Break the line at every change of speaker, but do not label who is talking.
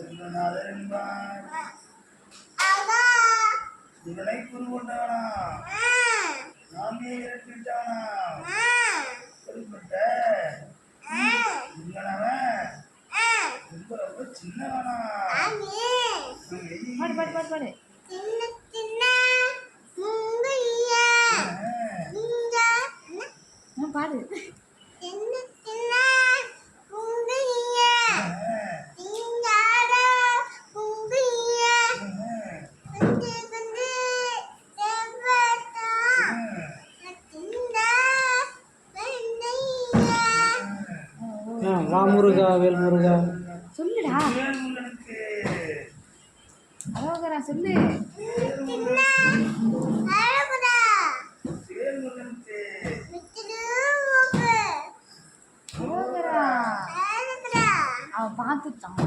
செல்வநாதர் என்பார் இவனை குருவண்டானா நாமே இறக்கிட்டானா அப்படிப்பட்ட இவனவன் ரொம்ப ரொம்ப சின்னவனா?
பாடு பாடு பாடு பாடு.
சின்ன சின்ன முங்கையா இங்க
ஆ, பாடு.
வா முருகா வேல் முருகா.
சொல்லுடா. அலோகரா சொல்லு. அவன் பார்த்துட்டான்.